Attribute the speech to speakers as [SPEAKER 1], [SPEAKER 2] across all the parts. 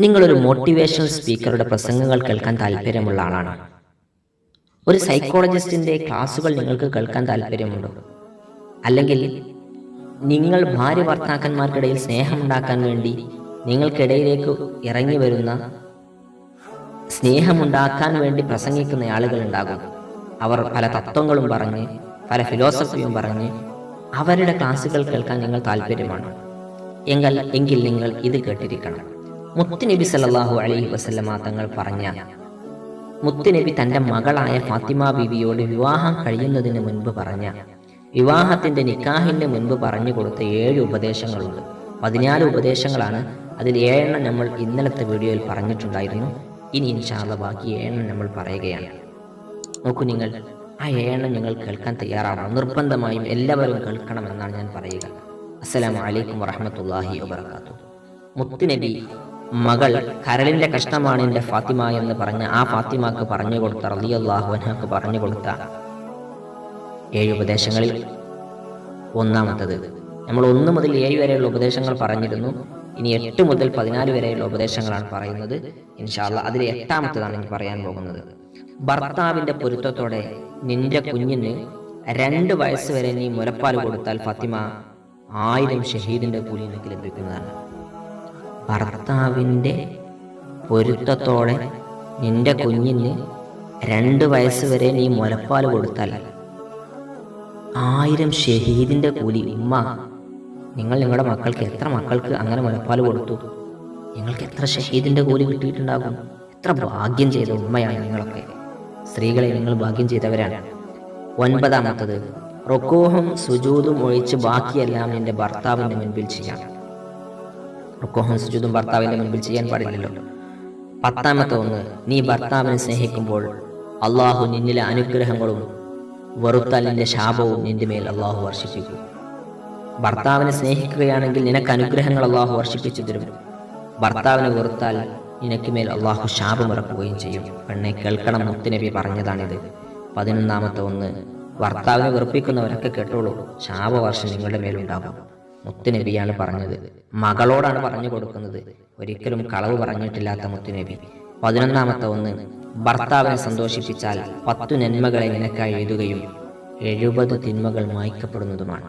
[SPEAKER 1] നിങ്ങളൊരു മോട്ടിവേഷണൽ സ്പീക്കറുടെ പ്രസംഗങ്ങൾ കേൾക്കാൻ താല്പര്യമുള്ള ആളാണ്. ഒരു സൈക്കോളജിസ്റ്റിന്റെ ക്ലാസുകൾ നിങ്ങൾക്ക് കേൾക്കാൻ താല്പര്യമുണ്ടോ? അല്ലെങ്കിൽ നിങ്ങൾ ഭാര്യ ഭർത്താക്കന്മാർക്കിടയിൽ സ്നേഹമുണ്ടാക്കാൻ വേണ്ടി നിങ്ങൾക്കിടയിലേക്ക് ഇറങ്ങി വരുന്ന സ്നേഹമുണ്ടാക്കാൻ വേണ്ടി പ്രസംഗിക്കുന്ന ആളുകൾ ഉണ്ടാകും. അവർ പല തത്വങ്ങളും പറഞ്ഞ് പല ഫിലോസഫിയും പറഞ്ഞ് അവരുടെ ക്ലാസ്സുകൾ കേൾക്കാൻ നിങ്ങൾ താല്പര്യമാണ്. എങ്കിൽ എങ്കിൽ നിങ്ങൾ ഇത് കേട്ടിരിക്കണം. മുത്തുനബി സല്ലാഹു അലൈഹി വസല്ലമ തങ്ങൾ പറഞ്ഞ മുത്തുനബി തന്റെ മകളായ ഫാത്തിമ ബീവിയോട് വിവാഹം കഴിയുന്നതിന് മുൻപ് പറഞ്ഞ വിവാഹത്തിന്റെ നിക്കാഹിന്റെ മുൻപ് പറഞ്ഞു കൊടുത്ത ഏഴ് ഉപദേശങ്ങളുണ്ട്. പതിനാല് ഉപദേശങ്ങളാണ് അതിൽ ഏഴെണ്ണം നമ്മൾ ഇന്നലത്തെ വീഡിയോയിൽ പറഞ്ഞിട്ടുണ്ടായിരുന്നു. ഇനി ഇൻഷാല്ല ബാക്കി ഏഴെണ്ണം നമ്മൾ പറയുകയാണ്. നോക്കൂ നിങ്ങൾ ആ ഏഴെണ്ണം നിങ്ങൾ കേൾക്കാൻ തയ്യാറാണോ? നിർബന്ധമായും എല്ലാവരും കേൾക്കണമെന്നാണ് ഞാൻ പറയുക. അസ്സലാമു അലൈക്കും വറഹമത്തല്ലാഹി വാത്തു മുത്തുനബി മകൾ കരളിന്റെ കഷ്ണമാണ് എന്റെ ഫാത്തിമ എന്ന് പറഞ്ഞ ആ ഫാത്തിമാക്ക് പറഞ്ഞു കൊടുത്ത റളിയല്ലാഹു അൻഹക്ക് പറഞ്ഞു കൊടുത്ത ഏഴ് ഉപദേശങ്ങളിൽ ഒന്നാമത്തത്. നമ്മൾ ഒന്ന് മുതൽ ഏഴ് വരെയുള്ള ഉപദേശങ്ങൾ പറഞ്ഞിരുന്നു. ഇനി എട്ട് മുതൽ പതിനാല് വരെയുള്ള ഉപദേശങ്ങളാണ് പറയുന്നത്. ഇൻഷാല്ല അതിൽ എട്ടാമത്തതാണ് എനിക്ക് പറയാൻ പോകുന്നത്. ഭർത്താവിന്റെ പൊരുത്തത്തോടെ നിന്റെ കുഞ്ഞിന് രണ്ട് വയസ്സ് വരെ നീ മുലപ്പാൽ കൊടുത്താൽ ഫാത്തിമ ആയിരം ഷഹീദിന്റെ കൂലി നിനക്ക് ലഭിക്കുന്നതാണ്. ഭർത്താവിന്റെ പൊരുത്തത്തോടെ നിന്റെ കുഞ്ഞിന് രണ്ട് വയസ്സ് വരെ നീ മുലപ്പാൽ കൊടുത്താൽ ആയിരം ഷഹീദിന്റെ കൂലി ഉമ്മ നിങ്ങൾ നിങ്ങളുടെ മക്കൾക്ക് എത്ര മക്കൾക്ക് അങ്ങനെ മുലപ്പാൽ കൊടുത്തു? നിങ്ങൾക്ക് എത്ര ഷഹീദിന്റെ കൂലി കിട്ടിയിട്ടുണ്ടാകും? എത്ര ഭാഗ്യം ചെയ്ത ഉമ്മയാണ് നിങ്ങളൊക്കെ. സ്ത്രീകളെ നിങ്ങൾ ഭാഗ്യം ചെയ്തവരാണ്. ഒൻപതാമത്തത് റൊക്കോഹും സുജൂതും ഒഴിച്ച് ബാക്കിയെല്ലാം നിന്റെ ഭർത്താവിന്റെ മുൻപിൽ ചെയ്യാം. റുക്കോഹും സുജിതും ഭർത്താവിന്റെ മുൻപിൽ ചെയ്യാൻ പാടില്ലല്ലോ. പത്താമത്തെ ഒന്ന് നീ ഭർത്താവിനെ സ്നേഹിക്കുമ്പോൾ അള്ളാഹു നിന്നിലെ അനുഗ്രഹങ്ങളും വെറുത്താൽ ശാപവും നിന്റെ മേൽ അള്ളാഹു വർഷിപ്പിക്കും. ഭർത്താവിനെ സ്നേഹിക്കുകയാണെങ്കിൽ നിനക്ക് അനുഗ്രഹങ്ങൾ അള്ളാഹു വർഷിപ്പിച്ചു തരും. ഭർത്താവിനെ വെറുത്താൽ നിനക്ക് മേൽ അള്ളാഹു ശാപമിറക്കുകയും ചെയ്യും. പെണ്ണെ കേൾക്കണം മുത്തുനബി പറഞ്ഞതാണിത്. പതിനൊന്നാമത്തെ ഒന്ന് ഭർത്താവിനെ വെറുപ്പിക്കുന്നവരൊക്കെ കേട്ടോളൂ. ശാപവർഷം നിങ്ങളുടെ മേലുണ്ടാകും. മുത്തുനബിയാണ് പറഞ്ഞത്. മകളോടാണ് പറഞ്ഞു കൊടുക്കുന്നത്. ഒരിക്കലും കളവ് പറഞ്ഞിട്ടില്ലാത്ത മുത്തുനബി. പതിനൊന്നാമത്തെ ഒന്ന് ഭർത്താവിനെ സന്തോഷിപ്പിച്ചാൽ പത്തു നന്മകളെ നിനക്കായി എഴുതുകയും എഴുപത് തിന്മകൾ മായ്ക്കപ്പെടുന്നതുമാണ്.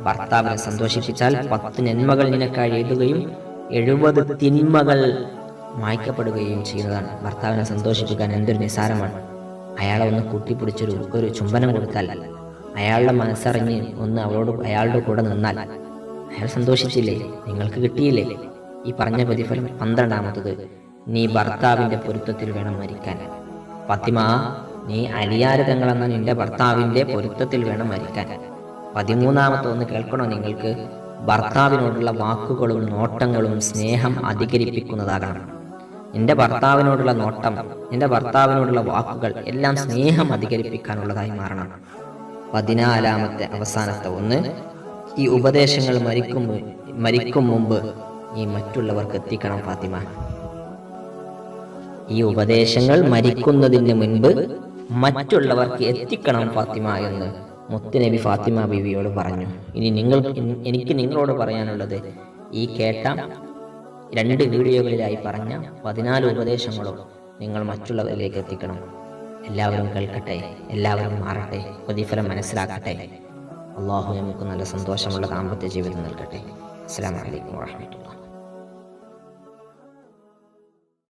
[SPEAKER 1] ഭർത്താവിനെ സന്തോഷിപ്പിച്ചാൽ പത്ത് നന്മകൾ നിനക്കായി എഴുതുകയും എഴുപത് തിന്മകൾ മായ്ക്കപ്പെടുകയും ചെയ്യുന്നതാണ്. ഭർത്താവിനെ സന്തോഷിപ്പിക്കാൻ എന്തൊരു നിസാരമാണ് അയാളെ ഒന്ന് കൂട്ടിപ്പിടിച്ചൊരു ഒരു ചുംബനം കൊടുത്താൽ അയാളുടെ മനസ്സറിഞ്ഞ് ഒന്ന് അവളോട് അയാളുടെ കൂടെ നിന്നാൽ അയാൾ സന്തോഷിച്ചില്ലേ? നിങ്ങൾക്ക് കിട്ടിയില്ലേ? ഈ പറഞ്ഞ പ്രതിഫലം പന്ത്രണ്ടാമത്തത്. നീ ഭർത്താവിന്റെ പൊരുത്തത്തിൽ വേണം മരിക്കാൻ. ഫത്തിമ നീ അലിയാരു തങ്ങളെന്ന നിന്റെ ഭർത്താവിന്റെ പൊരുത്തത്തിൽ വേണം മരിക്കാൻ. പതിമൂന്നാമത്തെ ഒന്ന് കേൾക്കണോ നിങ്ങൾക്ക്? ഭർത്താവിനോടുള്ള വാക്കുകളും നോട്ടങ്ങളും സ്നേഹം അധികരിപ്പിക്കുന്നതാകണം. നിന്റെ ഭർത്താവിനോടുള്ള നോട്ടം നിന്റെ ഭർത്താവിനോടുള്ള വാക്കുകൾ എല്ലാം സ്നേഹം അധികരിപ്പിക്കാനുള്ളതായി മാറണം. പതിനാലാമത്തെ അവസാനത്തെ ഒന്ന്. ഈ ഉപദേശങ്ങൾ മരിക്കും മരിക്കും മുമ്പ് ഈ മറ്റുള്ളവർക്ക് എത്തിക്കണം ഫാത്തിമ. ഈ ഉപദേശങ്ങൾ മരിക്കുന്നതിന് മുൻപ് മറ്റുള്ളവർക്ക് എത്തിക്കണം ഫാത്തിമ എന്ന് മുത്തുനബി ഫാത്തിമ ബീവിയോട് പറഞ്ഞു. ഇനി നിങ്ങൾ എനിക്ക് നിങ്ങളോട് പറയാനുള്ളത് ഈ കേട്ട രണ്ട് വീഡിയോകളിലായി പറഞ്ഞ പതിനാല് ഉപദേശങ്ങളും നിങ്ങൾ മറ്റുള്ളവരിലേക്ക് എത്തിക്കണം. എല്ലാവരും കേൾക്കട്ടെ എല്ലാവരും മാറട്ടെ പ്രതിഫലം മനസ്സിലാക്കട്ടെ. അള്ളാഹു നമുക്ക് നല്ല സന്തോഷമുള്ള ദാമ്പത്യ ജീവിതം നൽകട്ടെ. അസ്സാം വലൈക്കും വാഹമത്തുള്ള